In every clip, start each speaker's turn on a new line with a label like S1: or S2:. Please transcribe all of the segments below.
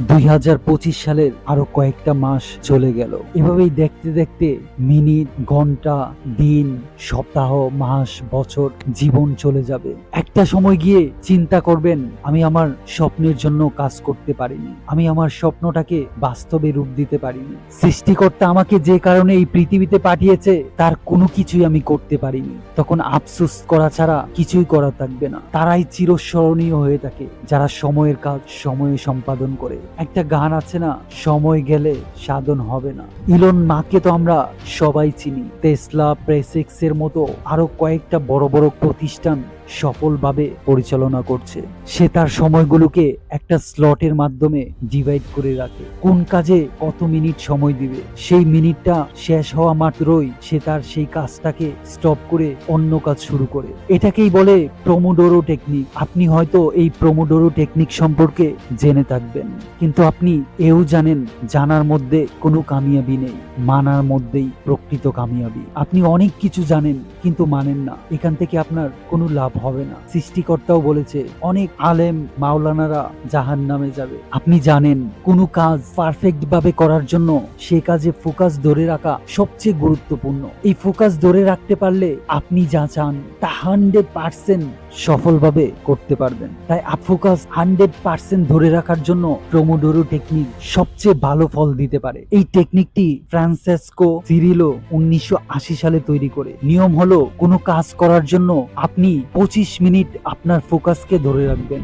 S1: দুই হাজার পঁচিশ সালের আরও কয়েকটা মাস চলে গেল। এভাবেই দেখতে দেখতে মিনিট, ঘণ্টা, দিন, সপ্তাহ, মাস, বছর, জীবন চলে যাবে। একটা সময় গিয়ে চিন্তা করবেন, আমি আমার স্বপ্নের জন্য কাজ করতে পারিনি। আমি আমার স্বপ্নটাকে বাস্তবে রূপ দিতে পারিনি। সৃষ্টিকর্তা আমাকে যে কারণে এই পৃথিবীতে পাঠিয়েছে, তার কোনো কিছুই আমি করতে পারিনি। তখন আফসোস করা ছাড়া কিছুই করা থাকবে না। তারাই চিরস্মরণীয় হয়ে থাকে, যারা সময়ের কাজ সময়ে সম্পাদন করে। একটা গান আছে না, সময় গেলে সাধন হবে না। ইলন মাকে তো আমরা সবাই চিনি। টেসলা প্রেসেক্স এর মতো আরও কয়েকটা বড় বড় প্রতিষ্ঠান সফলভাবে পরিচালনা করছে। সে তার সময়গুলোকে একটা স্লটের মাধ্যমে ডিভাইড করে রাখে। কোন কাজে কত মিনিট সময় দিবে? সেই মিনিটটা শেষ হওয়া মাত্রই সে তার সেই কাজটাকে স্টপ করে অন্য কাজ শুরু করে। এটাকেই বলে প্রোমোডোরো টেকনিক আপনি হয়তো এই প্রোমোডোরো টেকনিক সম্পর্কে জেনে থাকবেন। কিন্তু আপনি এও জানেন, জানার মধ্যে কোনো কামিয়াবি নেই। মানার মধ্যেই প্রকৃত কামিয়াবি। আপনি অনেক কিছু জানেন, কিন্তু মানেন না। এখান থেকে আপনার কোনো লাভ হবে না। সৃষ্টিকর্তাও বলেছে, অনেক আলেম মাওলানারা জাহান নামে যাবে। আপনি জানেন, কোনো কাজ পারফেক্ট ভাবে করার জন্য সে কাজে ফোকাস ধরে রাখা সবচেয়ে গুরুত্বপূর্ণ। এই ফোকাস ধরে রাখতে পারলে আপনি যা চান তা হান্ড্রেড পার্সেন্ট সফলভাবে করতে পারবেন। তাই ফোকাস হান্ড্রেড পার্সেন্ট ধরে রাখার জন্য প্রোমোডোরো টেকনিক সবচেয়ে ভালো ফল দিতে পারে। এই টেকনিকটি ফ্রান্সেসকো সিরিলো উনিশশো আশি সালে তৈরি করে। নিয়ম হলো, কোনো কাজ করার জন্য আপনি পঁচিশ মিনিট আপনার ফোকাসকে ধরে রাখবেন।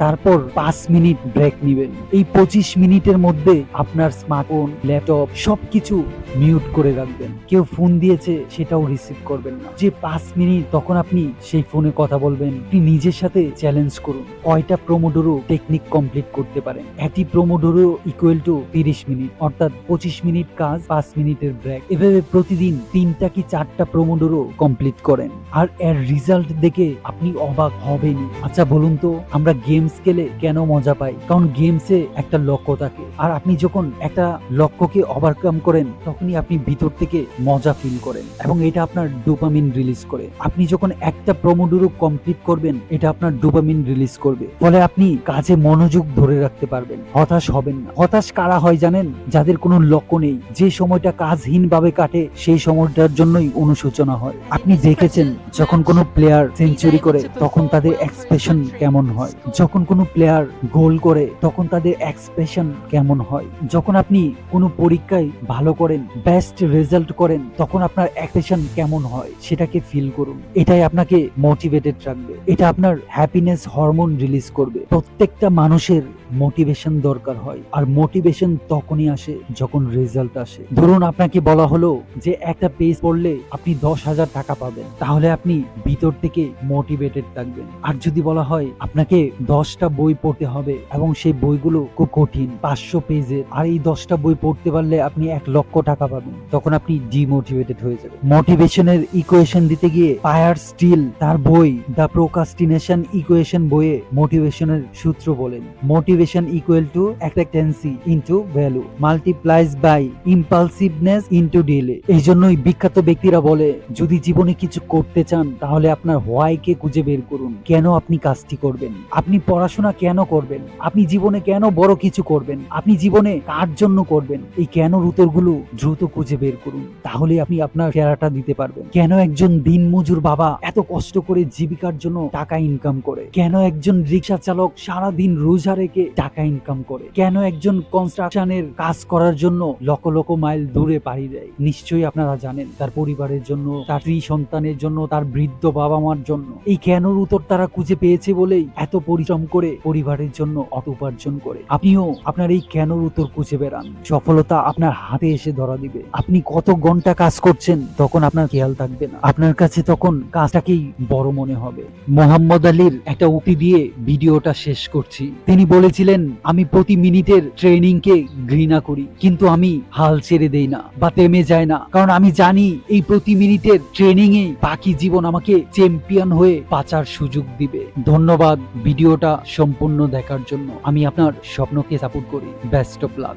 S1: তারপর পাঁচ মিনিট ব্রেক নেবেন। এই পঁচিশ মিনিটের মধ্যে আপনার স্মার্টফোন ল্যাপটপ সবকিছু মিউট করে রাখবেন। কেউ ফোন দিয়েছে, সেটাও রিসিভ করবেন না। যে পাঁচ মিনিট তখন আপনি সেই ফোনে কথা বলবেন, আপনি নিজের সাথে চ্যালেঞ্জ করুন। কয়টা প্রোমোডোরো টেকনিক কমপ্লিট করতে পারেন? একটি প্রোমোডোরো ইকুয়াল টু তিরিশ মিনিট, অর্থাৎ পঁচিশ মিনিট কাজ, পাঁচ মিনিটের ব্রেক এভাবে প্রতিদিন তিনটা কি চারটা প্রোমোডোরো কমপ্লিট করেন। আর এর রেজাল্ট দেখে আপনি অবাক হবেনই। আচ্ছা বলুন তো, আমরা গেমস খেলে কেন মজা পাই কারণ গেমসে একটা লক্ষ্য থাকে। আর আপনি যখন একটা লক্ষ্যকে ওভারকাম করেন, তখনই আপনি ভিতর থেকে মজা ফিল করেন এবং এটা আপনার ডোপামিন রিলিজ করে। আপনি যখন একটা প্রমোডোরো কমপ্লিট করবেন, এটা আপনার ডোপামিন রিলিজ করবে। ফলে আপনি কাজে মনোযোগ ধরে রাখতে পারবেন, হতাশ হবেন না। হতাশ কারা হয় জানেন? যাদের কোনো লক্ষ্য নেই। যে সময়টা কাজহীন ভাবে কাটে, সেই সময়টার জন্যই অনুশোচনা হয়। আপনি দেখেছেন, যখন কোনো প্লেয়ার সেঞ্চুরি করে, তখন তাদের এক্সপ্রেশন কেমন হয়? যখন কোনো প্লেয়ার গোল করে, তখন তাদের এক্সপ্রেশন কেমন হয়? যখন আপনি কোনো পরীক্ষায় ভালো করেন বেস্ট রেজাল্ট করেন, তখন আপনার এক্সপ্রেশন কেমন হয়? সেটাকে ফিল করুন। এটাই আপনাকে মোটিভেটেড রাখবে। এটা আপনার হ্যাপিনেস হরমোন রিলিজ করবে। প্রত্যেকটা মানুষের মোটিভেশন দরকার হয়। আর মোটিভেশন তখনই আসে যখন রেজাল্ট আসে। ধরুন আপনাকে বলা হলো যে একটা পেজ পড়লে আপনি দশ হাজার টাকা পাবেন। তাহলে আপনি ভিতর থেকে মোটিভেটেড থাকবেন। আর যদি বলা হয় আপনাকে দশটা বই পড়তে হবে এবং সেই বইগুলো খুব কঠিন, পাঁচশো পেজের আর এই দশটা বই পড়তে পারলে আপনি এক লক্ষ টাকা পাবেন। তখন আপনি ডিমোটিভেটেড হয়ে যাবেন। মোটিভেশনের ইকুয়েশন দিতে গিয়ে পায়ার স্টিল তার বই দ্য প্রোকাস্টিনেশন ইকুয়েশন বইয়ে মোটিভেশনের সূত্র বলেন। Motivation equal to expectancy into value multiplies by impulsiveness into delay এই জন্যই বিখ্যাত ব্যক্তিরা বলে, যদি জীবনে কিছু করতে চান, তাহলে আপনার হোয়াইকে খুঁজে বের করুন? কেন আপনি কাজটি করবেন? আপনি পড়াশোনা কেন করবেন? আপনি জীবনে কেন বড় কিছু করবেন? আপনি জীবনে কার জন্য করবেন? এই কেন উত্তরগুলো দ্রুত খুঁজে বের করুন। তাহলে আপনি আপনার ফেরাটা দিতে পারবেন। কেন একজন দিনমজুর বাবা এত কষ্ট করে জীবিকার জন্য টাকা ইনকাম করে? কেন একজন রিক্সা চালক সারা দিন রোজা রেখে টাকা ইনকাম করে। কেন একজন কনস্ট্রাকশনের কাজ করার জন্য লক্ষ লক্ষ মাইল দূরে পাড়ি দেয়? নিশ্চয়ই আপনারা জানেন, তার পরিবারের জন্য, তার স্ত্রী সন্তানের জন্য, তার বৃদ্ধ বাবা মার জন্য। এই কেনর উত্তর তারা খুঁজে পেয়েছে বলেই এত পরিশ্রম করে পরিবারের জন্য অত উপার্জন করে। আপনিও আপনার এই কেনর উত্তর খুঁজে বেড়ান। সফলতা আপনার হাতে এসে ধরা দিবে। আপনি কত ঘণ্টা কাজ করছেন তখন আপনার খেয়াল থাকবে না। আপনার কাছে তখন কাজটাকেই বড় মনে হবে। মোহাম্মদ আলীর একটা উক্তি দিয়ে ভিডিওটা শেষ করছি। তিনি বলেছিলেন, আমি প্রতি মিনিটের ট্রেনিং কে ঘৃণা করি, কিন্তু আমি হাল ছেড়ে দেই না বা তেমে যায় না। কারণ আমি জানি, এই প্রতি মিনিটের ট্রেনিং এ বাকি জীবন আমাকে চ্যাম্পিয়ন হয়ে বাঁচার সুযোগ দিবে। ধন্যবাদ ভিডিওটা সম্পূর্ণ দেখার জন্য। আমি আপনার স্বপ্নকে সাপোর্ট করি। Best of luck.